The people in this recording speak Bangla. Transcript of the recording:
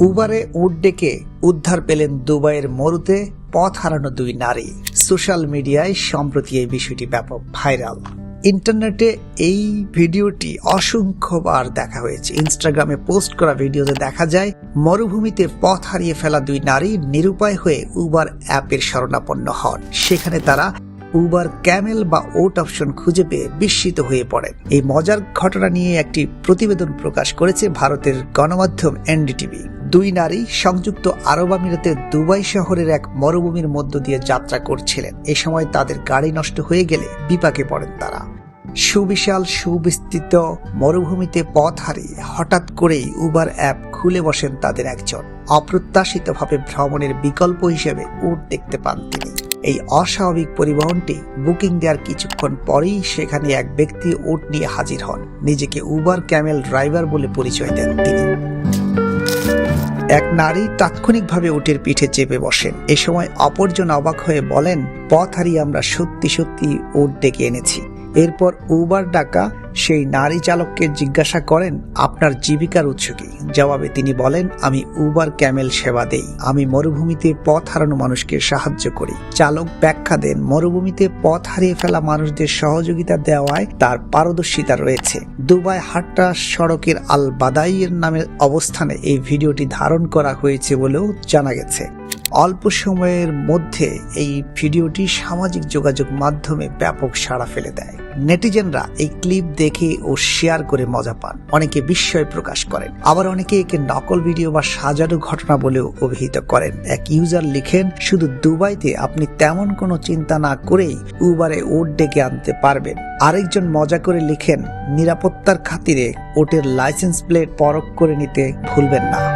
উবারে উড ডেকে উদ্ধার পেলেন দুবাইয়ের মরুতে পথ হারানো দুই নারী। সোশ্যাল মিডিয়ায় সম্প্রতি এই বিষয়টি ব্যাপক ভাইরাল। ইন্টারনেটে এই ভিডিওটি অসংখ্যবার দেখা হয়েছে। ইনস্টাগ্রামে পোস্ট করা ভিডিওতে দেখা যায়, মরুভূমিতে পথ হারিয়ে ফেলা দুই নারী নিরুপায় হয়ে উবার অ্যাপের শরণাপন্ন হন। সেখানে তারা উবার ক্যামেল বা ওট অপশন খুঁজে পেয়ে বিস্মিত হয়ে পড়েন। এই মজার ঘটনা নিয়ে একটি প্রতিবেদন প্রকাশ করেছে ভারতের গণমাধ্যম এনডিটিভি। দুই নারী সংযুক্ত আরব আমিরাতের দুবাই শহরের এক মরুভূমির মধ্য দিয়ে যাত্রা করছিলেন। এ সময় তাদের গাড়ি নষ্ট হয়ে গেলে বিপাকে পড়েন তারা। সুবিশাল, সুবিস্তৃত মরুভূমিতে পথ হারিয়ে হঠাৎ করেই উবার অ্যাপ খুলে বসেন তাদের একজন। অপ্রত্যাশিতভাবে ভ্রমণের বিকল্প হিসেবে উট দেখতে পান তিনি। এই অস্বাভাবিক পরিবহনটি বুকিং দেওয়ার কিছুক্ষণ পরেই সেখানে এক ব্যক্তি উট নিয়ে হাজির হন। নিজেকে উবার ক্যামেল ড্রাইভার বলে পরিচয় দেন তিনি। এক নারী তাৎক্ষণিকভাবে উটের পিঠে চেপে বসেন। এ সময় অপরজন অবাক হয়ে বলেন, পথ হারিয়ে আমরা সত্যি সত্যি উট ডেকে এনেছি। এরপর উবার ডাকা সেই নারী চালককে জিজ্ঞাসা করেন, আপনার জীবিকার উৎস কি? জবাবে তিনি বলেন, আমি উবার ক্যামেল সেবা দেই। আমি মরুভূমিতে পথ হারানো মানুষকে সাহায্য করি। চালক ব্যাখ্যা দেন, মরুভূমিতে পথ হারিয়ে ফেলা মানুষদের সহযোগিতা দেওয়ায় তার পারদর্শিতা রয়েছে। দুবাই হাট্টা সড়কের আল বাদাইয়ের নামের অবস্থানে এই ভিডিওটি ধারণ করা হয়েছে বলেও জানা গেছে। অল্প সময়ের মধ্যে এই ভিডিওটি সামাজিক যোগাযোগ মাধ্যমে ব্যাপক সাড়া ফেলে দেয়। নেটিজেনরা এই ক্লিপ দেখে ও শেয়ার করে মজা পান। অনেকে বিস্ময় প্রকাশ করেন। আবার অনেকে একে নকল ভিডিও বা সাজানো ঘটনা বলেও অভিহিত করেন। এক ইউজার লিখেন, শুধু দুবাইতে আপনি তেমন কোনো চিন্তা না করেই উবারে ওট ডেকে আনতে পারবেন। আরেকজন মজা করে লিখেন, নিরাপত্তার খাতিরে ওটের লাইসেন্স প্লেট পরখ করে নিতে ভুলবেন না।